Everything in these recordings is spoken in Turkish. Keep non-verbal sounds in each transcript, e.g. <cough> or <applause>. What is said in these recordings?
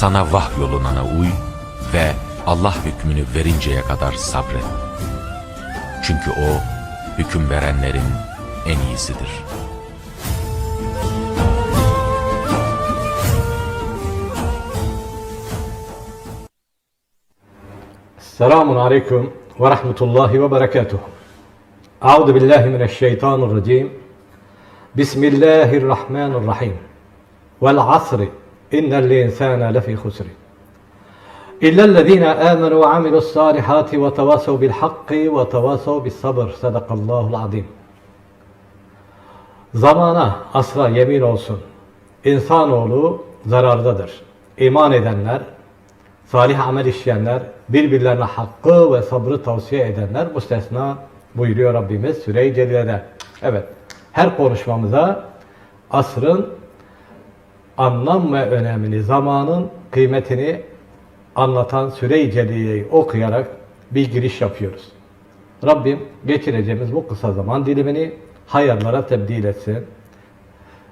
sana vahyolunana uy ve Allah hükmünü verinceye kadar sabret. Çünkü o hüküm verenlerin en iyisidir. Selamun Aleyküm ve Rahmetullahi ve Berekatuhu. Euzu billahi mineşşeytanirracim. Bismillahirrahmanirrahim. Vel asri إن الإنسان لفي خسر إلا الذين آمنوا وعملوا الصالحات وتواصوا بالحق وتواصوا بالصبر صدق الله العظيم Zamana, asra yemin olsun. İnsanoğlu zarardadır. İman edenler, salih amel işleyenler, birbirlerine hakkı ve sabrı tavsiye edenler müstesna buyuruyor Rabbimiz Süre-i Celile'de. Evet, her konuşmamıza asrın anlam ve önemini, zamanın kıymetini anlatan Süre-i okuyarak bir giriş yapıyoruz. Rabbim geçireceğimiz bu kısa zaman dilimini hayırlara tebdil etsin.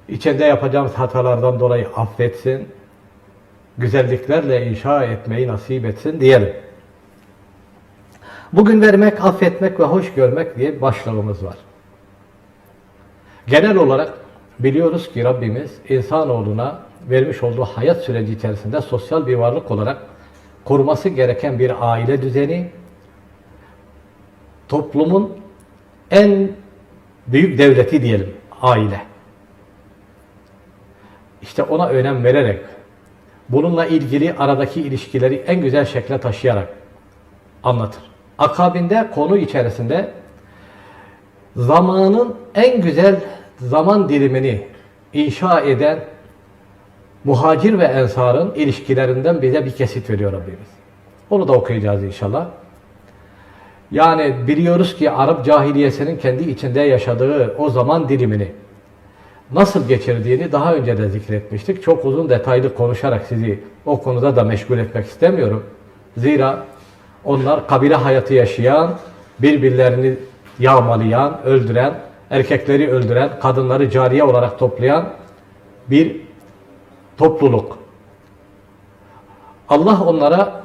İçinde yapacağımız hatalardan dolayı affetsin. Güzelliklerle inşa etmeyi nasip etsin diyelim. Bugün vermek, affetmek ve hoş görmek diye başlığımız var. Genel olarak biliyoruz ki Rabbimiz insanoğluna vermiş olduğu hayat süreci içerisinde sosyal bir varlık olarak koruması gereken bir aile düzeni, toplumun en büyük devleti diyelim, aile. İşte ona önem vererek, bununla ilgili aradaki ilişkileri en güzel şekle taşıyarak anlatır. Akabinde konu içerisinde zamanın en güzel zaman dilimini inşa eden muhacir ve ensarın ilişkilerinden bize bir kesit veriyor Rabbimiz. Onu da okuyacağız inşallah. Yani biliyoruz ki Arap cahiliyesinin kendi içinde yaşadığı o zaman dilimini nasıl geçirdiğini daha önce de zikretmiştik. Çok uzun detaylı konuşarak sizi o konuda da meşgul etmek istemiyorum. Zira onlar kabile hayatı yaşayan, birbirlerini yağmalayan, öldüren, erkekleri öldüren, kadınları cariye olarak toplayan bir topluluk. Allah onlara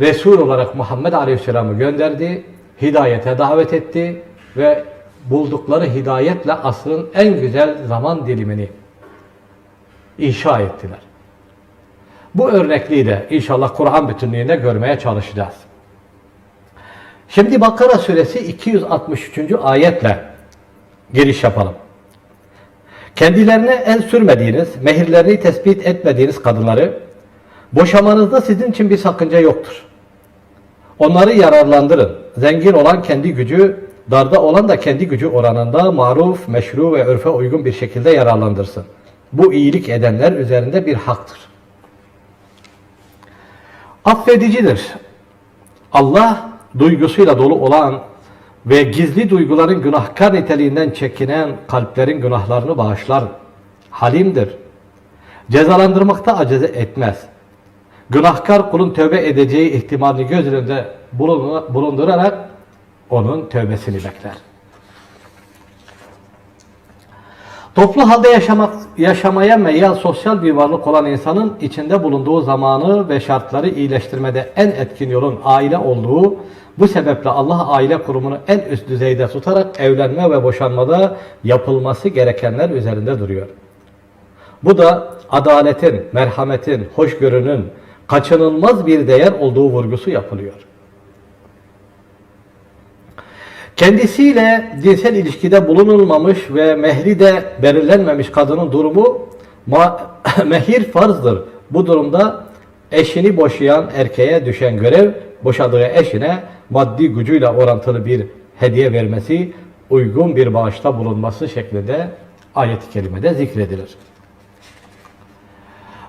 Resul olarak Muhammed Aleyhisselam'ı gönderdi, hidayete davet etti ve buldukları hidayetle asrın en güzel zaman dilimini inşa ettiler. Bu örnekliği de inşallah Kur'an bütünlüğünde görmeye çalışacağız. Şimdi Bakara suresi 263. ayetle giriş yapalım. Kendilerine el sürmediğiniz, mehirlerini tespit etmediğiniz kadınları boşamanızda sizin için bir sakınca yoktur. Onları yararlandırın. Zengin olan kendi gücü, darda olan da kendi gücü oranında maruf, meşru ve örfe uygun bir şekilde yararlandırsın. Bu iyilik edenler üzerinde bir haktır. Affedicidir. Allah duygusuyla dolu olan ve gizli duyguların günahkar niteliğinden çekinen kalplerin günahlarını bağışlar. Halimdir. Cezalandırmakta acize etmez. Günahkar kulun tövbe edeceği ihtimalini göz önünde bulundurarak onun tövbesini bekler. Toplu halde yaşamak, yaşamaya meyyal sosyal bir varlık olan insanın içinde bulunduğu zamanı ve şartları iyileştirmede en etkin yolun aile olduğu, bu sebeple Allah aile kurumunu en üst düzeyde tutarak evlenme ve boşanmada yapılması gerekenler üzerinde duruyor. Bu da adaletin, merhametin, hoşgörünün kaçınılmaz bir değer olduğu vurgusu yapılıyor. Kendisiyle cinsel ilişkide bulunulmamış ve mehri de belirlenmemiş kadının durumu <laughs> mehir farzdır. Bu durumda eşini boşayan erkeğe düşen görev boşadığı eşine maddi gücüyle orantılı bir hediye vermesi, uygun bir bağışta bulunması şeklinde ayet-i kerimede zikredilir.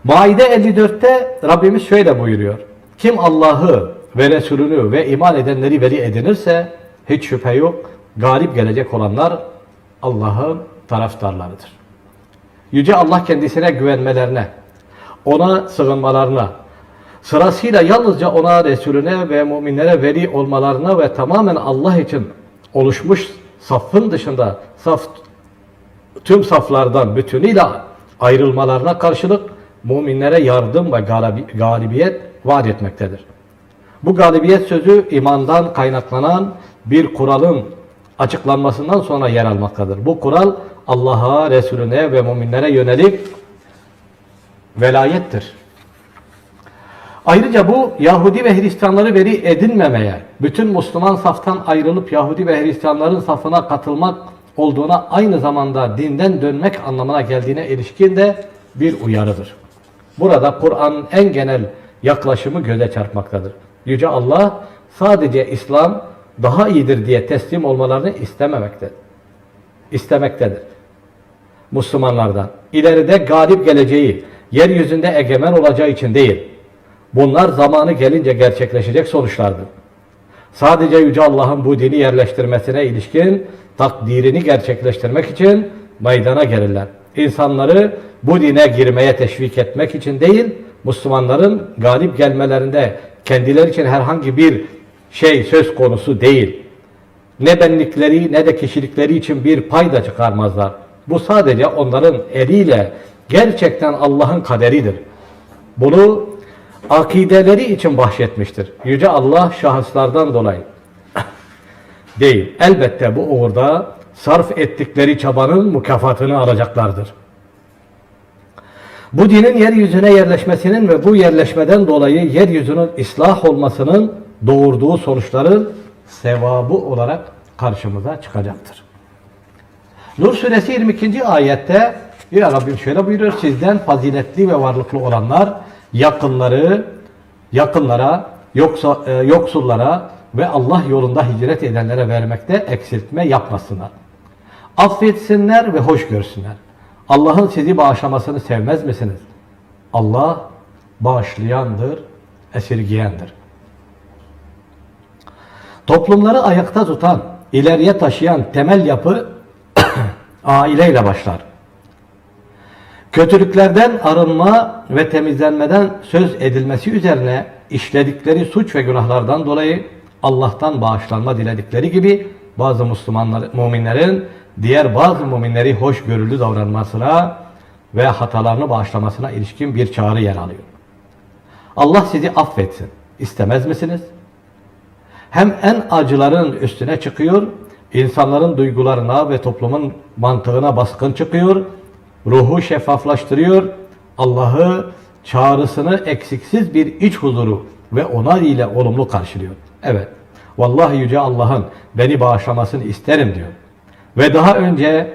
Maide 54'te Rabbimiz şöyle buyuruyor. Kim Allah'ı ve Resulünü ve iman edenleri veli edinirse hiç şüphe yok galip gelecek olanlar Allah'ın taraftarlarıdır. Yüce Allah kendisine güvenmelerine, ona sığınmalarına, sırasıyla yalnızca ona, Resulüne ve müminlere veli olmalarına ve tamamen Allah için oluşmuş safın dışında saf tüm saflardan bütünüyle ayrılmalarına karşılık müminlere yardım ve galibi- galibiyet vaat etmektedir. Bu galibiyet sözü imandan kaynaklanan bir kuralın açıklanmasından sonra yer almaktadır. Bu kural Allah'a, Resulüne ve müminlere yönelik velayettir. Ayrıca bu Yahudi ve Hristiyanları veri edinmemeye, bütün Müslüman saftan ayrılıp Yahudi ve Hristiyanların safına katılmak olduğuna aynı zamanda dinden dönmek anlamına geldiğine ilişkin de bir uyarıdır. Burada Kur'an'ın en genel yaklaşımı göze çarpmaktadır. Yüce Allah sadece İslam daha iyidir diye teslim olmalarını istememektedir. İstemektedir. Müslümanlardan. İleride galip geleceği, yeryüzünde egemen olacağı için değil. Bunlar zamanı gelince gerçekleşecek sonuçlardır. Sadece Yüce Allah'ın bu dini yerleştirmesine ilişkin takdirini gerçekleştirmek için meydana gelirler. İnsanları bu dine girmeye teşvik etmek için değil, Müslümanların galip gelmelerinde kendileri için herhangi bir şey söz konusu değil. Ne benlikleri ne de kişilikleri için bir pay da çıkarmazlar. Bu sadece onların eliyle gerçekten Allah'ın kaderidir. Bunu akideleri için bahşetmiştir. Yüce Allah şahıslardan dolayı değil. Elbette bu uğurda sarf ettikleri çabanın mükafatını alacaklardır. Bu dinin yeryüzüne yerleşmesinin ve bu yerleşmeden dolayı yeryüzünün ıslah olmasının doğurduğu sonuçların sevabı olarak karşımıza çıkacaktır. Nur suresi 22. ayette ya Rabbim şöyle buyuruyor sizden faziletli ve varlıklı olanlar yakınları yakınlara yoksa e, yoksullara ve Allah yolunda hicret edenlere vermekte eksiltme yapmasınlar. Affetsinler ve hoş görsünler. Allah'ın sizi bağışlamasını sevmez misiniz? Allah bağışlayandır, esirgiyendir. Toplumları ayakta tutan, ileriye taşıyan temel yapı <coughs> aileyle başlar. Kötülüklerden arınma ve temizlenmeden söz edilmesi üzerine işledikleri suç ve günahlardan dolayı Allah'tan bağışlanma diledikleri gibi bazı Müslümanlar, müminlerin diğer bazı müminleri hoşgörülü davranmasına ve hatalarını bağışlamasına ilişkin bir çağrı yer alıyor. Allah sizi affetsin. İstemez misiniz? hem en acıların üstüne çıkıyor, insanların duygularına ve toplumun mantığına baskın çıkıyor, ruhu şeffaflaştırıyor, Allah'ı çağrısını eksiksiz bir iç huzuru ve onay ile olumlu karşılıyor. Evet, vallahi Yüce Allah'ın beni bağışlamasını isterim diyor. Ve daha önce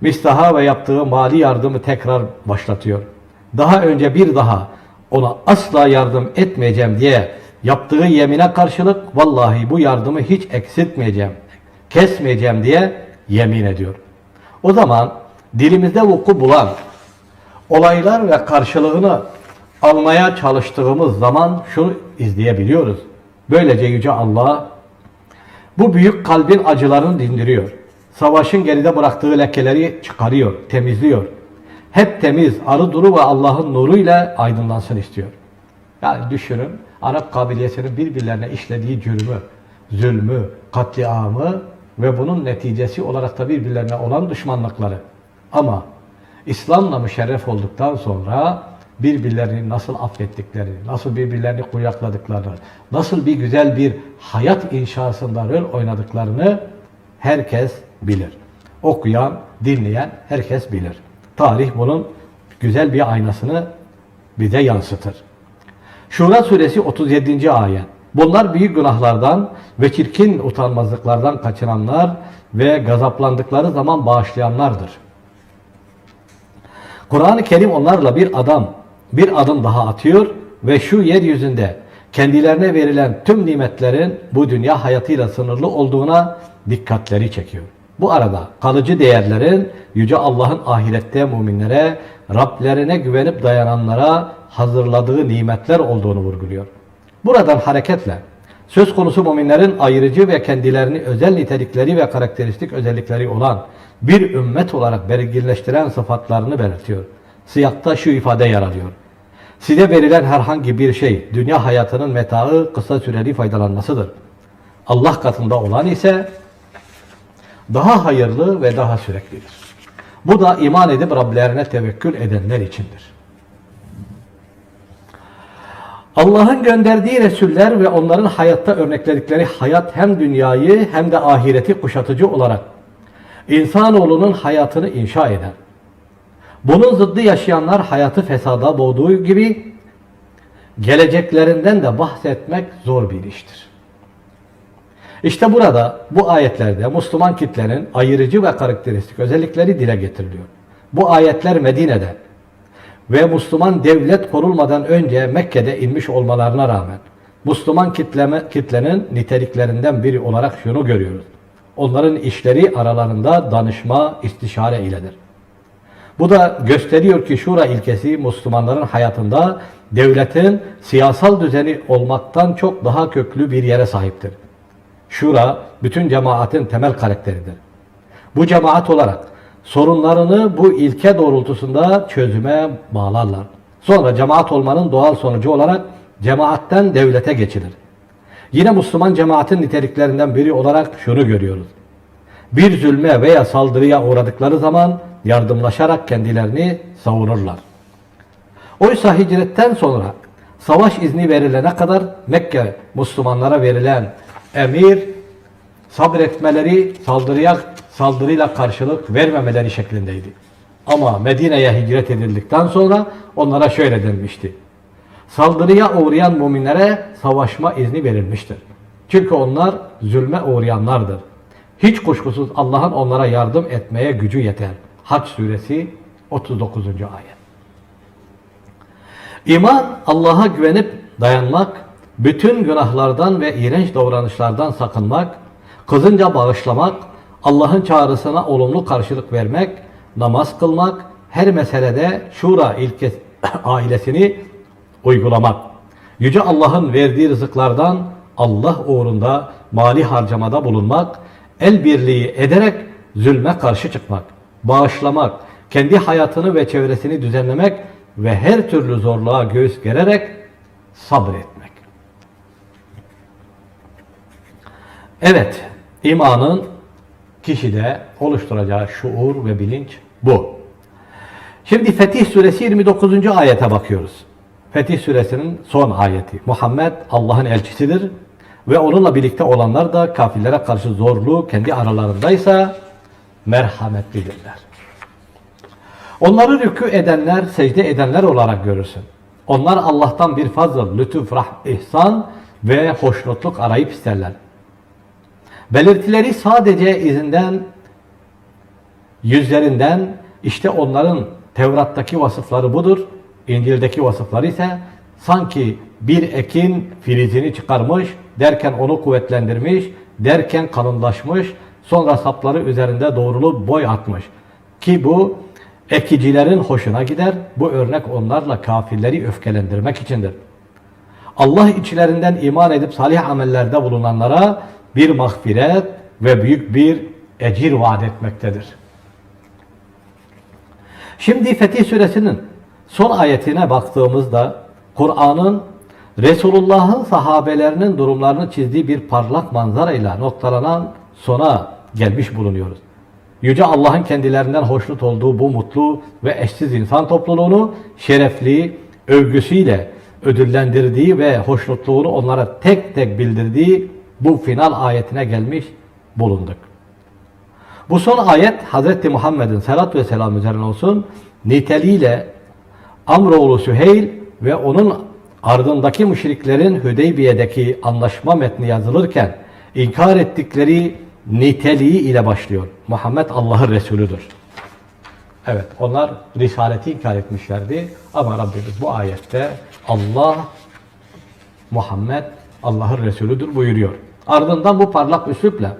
mistaha ve yaptığı mali yardımı tekrar başlatıyor. Daha önce bir daha ona asla yardım etmeyeceğim diye yaptığı yemine karşılık vallahi bu yardımı hiç eksiltmeyeceğim, kesmeyeceğim diye yemin ediyor. O zaman dilimizde vuku bulan olaylar ve karşılığını almaya çalıştığımız zaman şunu izleyebiliyoruz. Böylece Yüce Allah bu büyük kalbin acılarını dindiriyor. Savaşın geride bıraktığı lekeleri çıkarıyor, temizliyor. Hep temiz, arı duru ve Allah'ın nuruyla aydınlansın istiyor. Yani düşünün Arap kabilesinin birbirlerine işlediği cürmü, zulmü, katliamı ve bunun neticesi olarak da birbirlerine olan düşmanlıkları. Ama İslam'la müşerref olduktan sonra birbirlerini nasıl affettikleri, nasıl birbirlerini kucakladıklarını, nasıl bir güzel bir hayat inşasında rol oynadıklarını herkes bilir. Okuyan, dinleyen herkes bilir. Tarih bunun güzel bir aynasını bize yansıtır. Şura suresi 37. ayet. Bunlar büyük günahlardan ve çirkin utanmazlıklardan kaçınanlar ve gazaplandıkları zaman bağışlayanlardır. Kur'an-ı Kerim onlarla bir adam, bir adım daha atıyor ve şu yeryüzünde kendilerine verilen tüm nimetlerin bu dünya hayatıyla sınırlı olduğuna dikkatleri çekiyor. Bu arada kalıcı değerlerin Yüce Allah'ın ahirette müminlere, Rablerine güvenip dayananlara hazırladığı nimetler olduğunu vurguluyor. Buradan hareketle söz konusu müminlerin ayrıcı ve kendilerini özel nitelikleri ve karakteristik özellikleri olan bir ümmet olarak belirginleştiren sıfatlarını belirtiyor. Siyakta şu ifade yer alıyor. Size verilen herhangi bir şey dünya hayatının metaı kısa süreli faydalanmasıdır. Allah katında olan ise daha hayırlı ve daha süreklidir. Bu da iman edip Rablerine tevekkül edenler içindir. Allah'ın gönderdiği Resuller ve onların hayatta örnekledikleri hayat hem dünyayı hem de ahireti kuşatıcı olarak insanoğlunun hayatını inşa eder. Bunun zıddı yaşayanlar hayatı fesada boğduğu gibi geleceklerinden de bahsetmek zor bir iştir. İşte burada bu ayetlerde Müslüman kitlenin ayırıcı ve karakteristik özellikleri dile getiriliyor. Bu ayetler Medine'de ve Müslüman devlet kurulmadan önce Mekke'de inmiş olmalarına rağmen Müslüman kitleme, kitlenin niteliklerinden biri olarak şunu görüyoruz. Onların işleri aralarında danışma, istişare iledir. Bu da gösteriyor ki şura ilkesi Müslümanların hayatında devletin siyasal düzeni olmaktan çok daha köklü bir yere sahiptir. Şura bütün cemaatin temel karakteridir. Bu cemaat olarak sorunlarını bu ilke doğrultusunda çözüme bağlarlar. Sonra cemaat olmanın doğal sonucu olarak cemaatten devlete geçilir. Yine Müslüman cemaatin niteliklerinden biri olarak şunu görüyoruz. Bir zulme veya saldırıya uğradıkları zaman yardımlaşarak kendilerini savunurlar. Oysa hicretten sonra savaş izni verilene kadar Mekke Müslümanlara verilen emir sabretmeleri, saldırıya saldırıyla karşılık vermemeleri şeklindeydi. Ama Medine'ye hicret edildikten sonra onlara şöyle denmişti. Saldırıya uğrayan müminlere savaşma izni verilmiştir. Çünkü onlar zulme uğrayanlardır. Hiç kuşkusuz Allah'ın onlara yardım etmeye gücü yeter. Haç suresi 39. ayet. İman Allah'a güvenip dayanmak, bütün günahlardan ve iğrenç davranışlardan sakınmak, kızınca bağışlamak, Allah'ın çağrısına olumlu karşılık vermek, namaz kılmak, her meselede şura ilke <coughs> ailesini uygulamak. Yüce Allah'ın verdiği rızıklardan Allah uğrunda mali harcamada bulunmak, el birliği ederek zulme karşı çıkmak, bağışlamak, kendi hayatını ve çevresini düzenlemek ve her türlü zorluğa göğüs gererek sabretmek. Evet, imanın kişide oluşturacağı şuur ve bilinç bu. Şimdi Fetih Suresi 29. ayete bakıyoruz. Fetih Suresinin son ayeti. Muhammed Allah'ın elçisidir ve onunla birlikte olanlar da kafirlere karşı zorlu kendi aralarındaysa merhametlidirler. Onları rükû edenler, secde edenler olarak görürsün. Onlar Allah'tan bir fazıl, lütuf, rah, ihsan ve hoşnutluk arayıp isterler. Belirtileri sadece izinden, yüzlerinden, işte onların Tevrat'taki vasıfları budur. İncil'deki vasıfları ise sanki bir ekin filizini çıkarmış, derken onu kuvvetlendirmiş, derken kalınlaşmış, sonra sapları üzerinde doğrulup boy atmış. Ki bu ekicilerin hoşuna gider. Bu örnek onlarla kafirleri öfkelendirmek içindir. Allah içlerinden iman edip salih amellerde bulunanlara bir mağfiret ve büyük bir ecir vaat etmektedir. Şimdi Fetih Suresinin son ayetine baktığımızda Kur'an'ın Resulullah'ın sahabelerinin durumlarını çizdiği bir parlak manzarayla noktalanan sona gelmiş bulunuyoruz. Yüce Allah'ın kendilerinden hoşnut olduğu bu mutlu ve eşsiz insan topluluğunu şerefli, övgüsüyle ödüllendirdiği ve hoşnutluğunu onlara tek tek bildirdiği bu final ayetine gelmiş bulunduk. Bu son ayet Hz. Muhammed'in selat ve selam üzerine olsun niteliğiyle Amroğlu Süheyl ve onun ardındaki müşriklerin Hüdeybiye'deki anlaşma metni yazılırken inkar ettikleri niteliği ile başlıyor. Muhammed Allah'ın Resulüdür. Evet onlar risaleti inkar etmişlerdi ama Rabbimiz bu ayette Allah Muhammed Allah'ın Resulüdür buyuruyor. Ardından bu parlak üslupla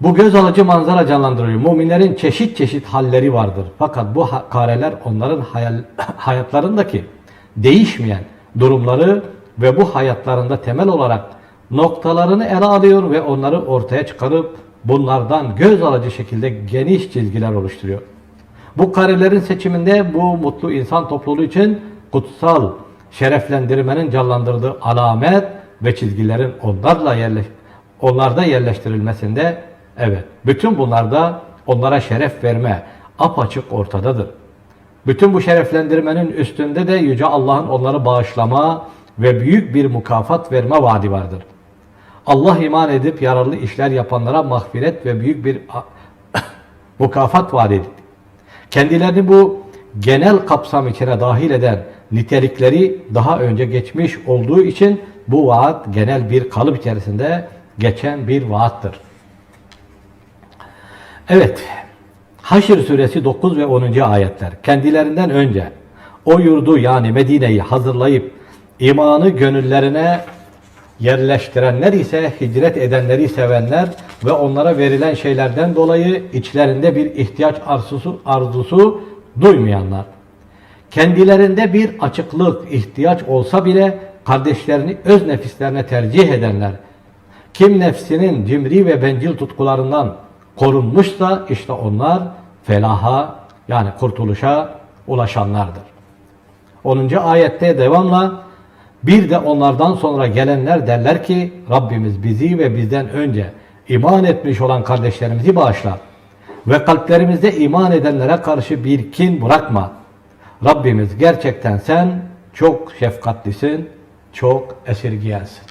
bu göz alıcı manzara canlandırıyor. Müminlerin çeşit çeşit halleri vardır. Fakat bu kareler onların hayal, <coughs> hayatlarındaki değişmeyen durumları ve bu hayatlarında temel olarak noktalarını ele alıyor ve onları ortaya çıkarıp bunlardan göz alıcı şekilde geniş çizgiler oluşturuyor. Bu karelerin seçiminde bu mutlu insan topluluğu için kutsal şereflendirmenin canlandırdığı alamet ve çizgilerin onlarla yerleş onlarda yerleştirilmesinde evet bütün bunlarda onlara şeref verme apaçık ortadadır. Bütün bu şereflendirmenin üstünde de Yüce Allah'ın onları bağışlama ve büyük bir mukafat verme vaadi vardır. Allah iman edip yararlı işler yapanlara mağfiret ve büyük bir <coughs> mukafat vaat edildi. Kendilerini bu genel kapsam içine dahil eden nitelikleri daha önce geçmiş olduğu için bu vaat genel bir kalıp içerisinde geçen bir vaattır. Evet, Haşr suresi 9 ve 10. ayetler kendilerinden önce o yurdu yani Medine'yi hazırlayıp imanı gönüllerine yerleştirenler ise hicret edenleri sevenler ve onlara verilen şeylerden dolayı içlerinde bir ihtiyaç arzusu, arzusu duymayanlar. Kendilerinde bir açıklık, ihtiyaç olsa bile kardeşlerini öz nefislerine tercih edenler. Kim nefsinin cimri ve bencil tutkularından korunmuşsa işte onlar felaha yani kurtuluşa ulaşanlardır. 10. ayette devamla bir de onlardan sonra gelenler derler ki Rabbimiz bizi ve bizden önce iman etmiş olan kardeşlerimizi bağışla ve kalplerimizde iman edenlere karşı bir kin bırakma. Rabbimiz gerçekten sen çok şefkatlisin, çok esirgiyensin.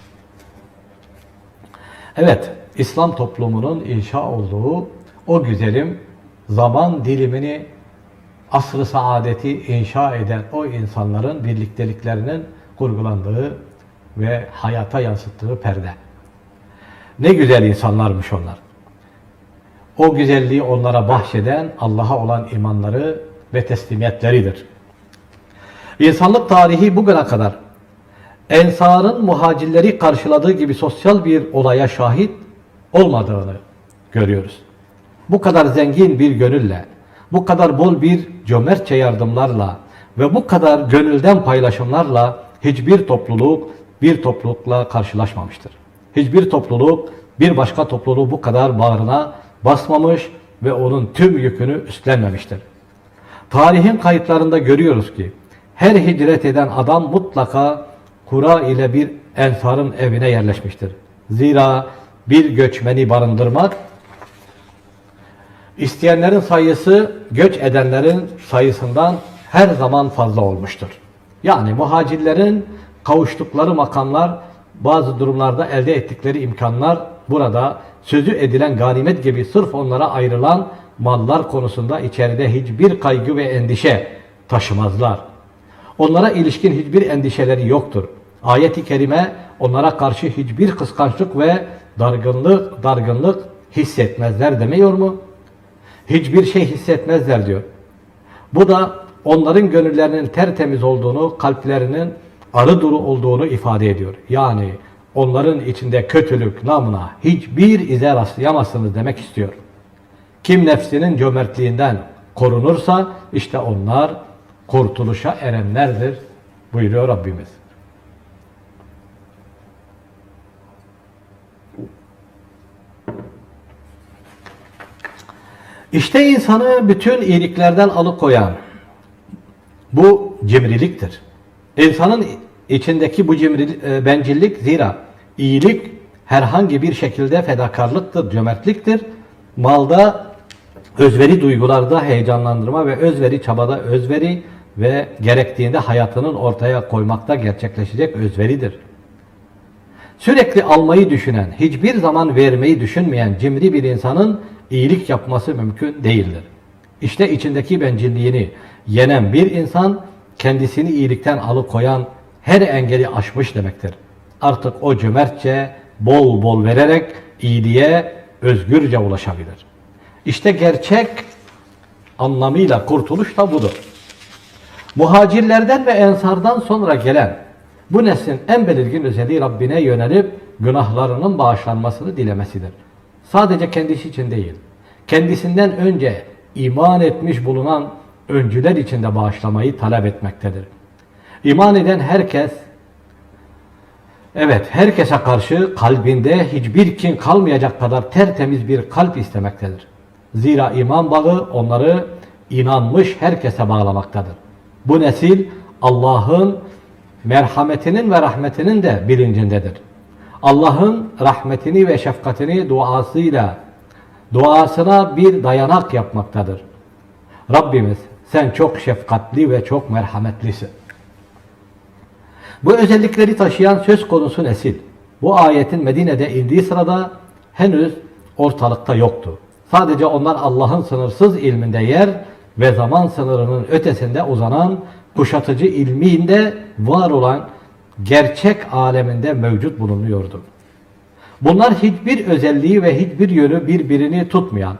Evet, İslam toplumunun inşa olduğu o güzelim zaman dilimini asr-ı saadeti inşa eden o insanların birlikteliklerinin kurgulandığı ve hayata yansıttığı perde. Ne güzel insanlarmış onlar. O güzelliği onlara bahşeden Allah'a olan imanları ve teslimiyetleridir. İnsanlık tarihi bugüne kadar Ensar'ın muhacirleri karşıladığı gibi sosyal bir olaya şahit olmadığını görüyoruz. Bu kadar zengin bir gönülle, bu kadar bol bir cömertçe yardımlarla ve bu kadar gönülden paylaşımlarla hiçbir topluluk bir toplulukla karşılaşmamıştır. Hiçbir topluluk bir başka topluluğu bu kadar bağrına basmamış ve onun tüm yükünü üstlenmemiştir. Tarihin kayıtlarında görüyoruz ki her hicret eden adam mutlaka kura ile bir ensarın evine yerleşmiştir. Zira bir göçmeni barındırmak isteyenlerin sayısı göç edenlerin sayısından her zaman fazla olmuştur. Yani muhacirlerin kavuştukları makamlar bazı durumlarda elde ettikleri imkanlar burada sözü edilen ganimet gibi sırf onlara ayrılan mallar konusunda içeride hiçbir kaygı ve endişe taşımazlar. Onlara ilişkin hiçbir endişeleri yoktur. Ayet-i kerime onlara karşı hiçbir kıskançlık ve dargınlık, dargınlık hissetmezler demiyor mu? Hiçbir şey hissetmezler diyor. Bu da onların gönüllerinin tertemiz olduğunu, kalplerinin arı duru olduğunu ifade ediyor. Yani onların içinde kötülük namına hiçbir ize rastlayamazsınız demek istiyor. Kim nefsinin cömertliğinden korunursa işte onlar kurtuluşa erenlerdir buyuruyor Rabbimiz. İşte insanı bütün iyiliklerden alıkoyan bu cimriliktir. İnsanın içindeki bu cimrilik, e, bencillik zira iyilik herhangi bir şekilde fedakarlıktır, cömertliktir. Malda özveri duygularda heyecanlandırma ve özveri çabada özveri ve gerektiğinde hayatının ortaya koymakta gerçekleşecek özveridir. Sürekli almayı düşünen, hiçbir zaman vermeyi düşünmeyen cimri bir insanın iyilik yapması mümkün değildir. İşte içindeki bencilliğini yenen bir insan kendisini iyilikten alıkoyan her engeli aşmış demektir. Artık o cömertçe bol bol vererek iyiliğe özgürce ulaşabilir. İşte gerçek anlamıyla kurtuluş da budur. Muhacirlerden ve ensardan sonra gelen bu neslin en belirgin özelliği Rabbine yönelip günahlarının bağışlanmasını dilemesidir. Sadece kendisi için değil, kendisinden önce iman etmiş bulunan öncüler için de bağışlamayı talep etmektedir. İman eden herkes, evet herkese karşı kalbinde hiçbir kin kalmayacak kadar tertemiz bir kalp istemektedir. Zira iman bağı onları inanmış herkese bağlamaktadır. Bu nesil Allah'ın merhametinin ve rahmetinin de bilincindedir. Allah'ın rahmetini ve şefkatini duasıyla duasına bir dayanak yapmaktadır. Rabbimiz Sen çok şefkatli ve çok merhametlisin. Bu özellikleri taşıyan söz konusu nesil, bu ayetin Medine'de indiği sırada henüz ortalıkta yoktu. Sadece onlar Allah'ın sınırsız ilminde yer ve zaman sınırının ötesinde uzanan kuşatıcı ilmiğinde var olan gerçek aleminde mevcut bulunuyordu. Bunlar hiçbir özelliği ve hiçbir yönü birbirini tutmayan,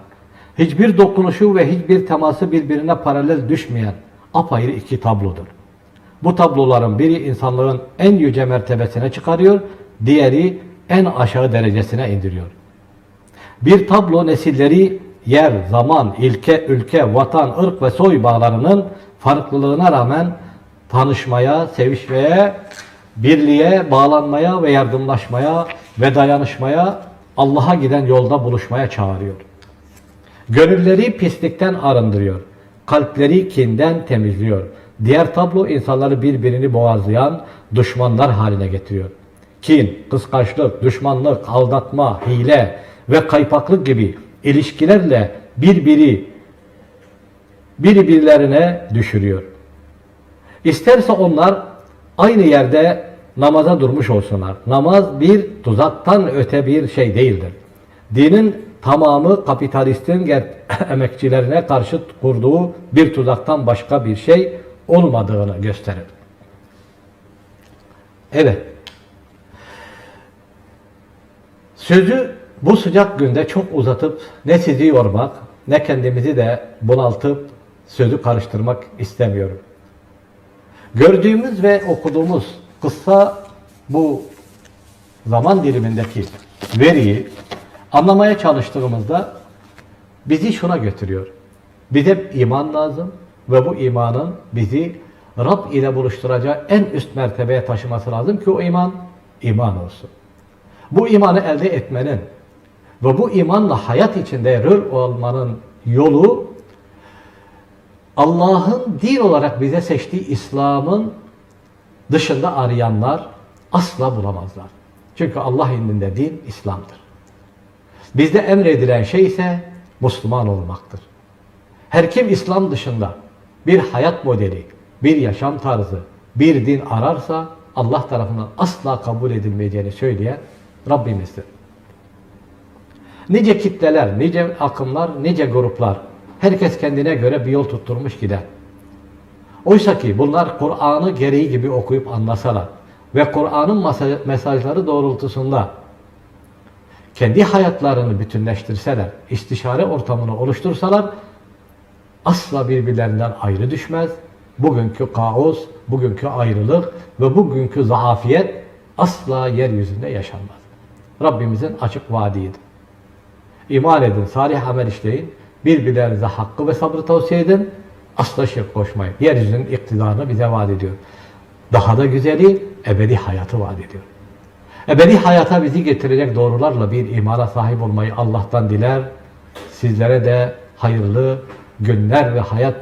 hiçbir dokunuşu ve hiçbir teması birbirine paralel düşmeyen apayrı iki tablodur. Bu tabloların biri insanlığın en yüce mertebesine çıkarıyor, diğeri en aşağı derecesine indiriyor. Bir tablo nesilleri yer, zaman, ilke, ülke, vatan, ırk ve soy bağlarının farklılığına rağmen tanışmaya, sevişmeye, birliğe, bağlanmaya ve yardımlaşmaya ve dayanışmaya, Allah'a giden yolda buluşmaya çağırıyor. Gönülleri pislikten arındırıyor. Kalpleri kinden temizliyor. Diğer tablo insanları birbirini boğazlayan düşmanlar haline getiriyor. Kin, kıskançlık, düşmanlık, aldatma, hile ve kaypaklık gibi ilişkilerle birbiri birbirlerine düşürüyor. İsterse onlar aynı yerde namaza durmuş olsunlar. Namaz bir tuzaktan öte bir şey değildir. Dinin tamamı kapitalistin <coughs> emekçilerine karşı kurduğu bir tuzaktan başka bir şey olmadığını gösterir. Evet. Sözü bu sıcak günde çok uzatıp ne sizi yormak ne kendimizi de bunaltıp sözü karıştırmak istemiyorum. Gördüğümüz ve okuduğumuz kısa bu zaman dilimindeki veriyi anlamaya çalıştığımızda bizi şuna götürüyor. Bize iman lazım ve bu imanın bizi Rab ile buluşturacağı en üst mertebeye taşıması lazım ki o iman iman olsun. Bu imanı elde etmenin ve bu imanla hayat içinde rol olmanın yolu Allah'ın din olarak bize seçtiği İslam'ın dışında arayanlar asla bulamazlar. Çünkü Allah indinde din İslam'dır. Bizde emredilen şey ise Müslüman olmaktır. Her kim İslam dışında bir hayat modeli, bir yaşam tarzı, bir din ararsa Allah tarafından asla kabul edilmeyeceğini söyleyen Rabbimizdir. Nice kitleler, nice akımlar, nice gruplar herkes kendine göre bir yol tutturmuş gider. Oysa ki bunlar Kur'an'ı gereği gibi okuyup anlasalar ve Kur'an'ın mesajları doğrultusunda kendi hayatlarını bütünleştirseler, istişare ortamını oluştursalar asla birbirlerinden ayrı düşmez. Bugünkü kaos, bugünkü ayrılık ve bugünkü zaafiyet asla yeryüzünde yaşanmaz. Rabbimizin açık vaadidir. İman edin, salih amel işleyin, birbirlerinize hakkı ve sabrı tavsiye edin, asla şirk koşmayın. Yeryüzünün iktidarını bize vaat ediyor. Daha da güzeli ebedi hayatı vaat ediyor. Ebedi hayata bizi getirecek doğrularla bir imana sahip olmayı Allah'tan diler. Sizlere de hayırlı günler ve hayat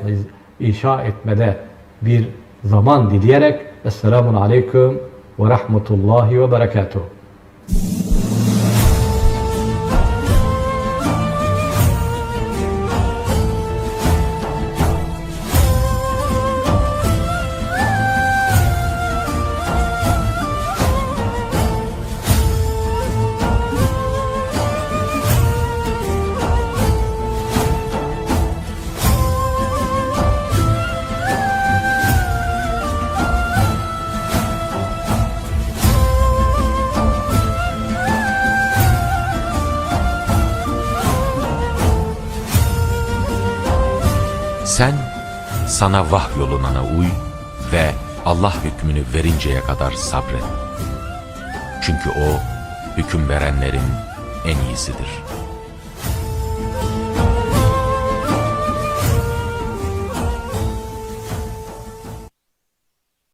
inşa etmede bir zaman dileyerek Esselamun Aleyküm ve Rahmetullahi ve Berekatuhu. Sana vahyolunana uy ve Allah hükmünü verinceye kadar sabret. Çünkü o hüküm verenlerin en iyisidir.''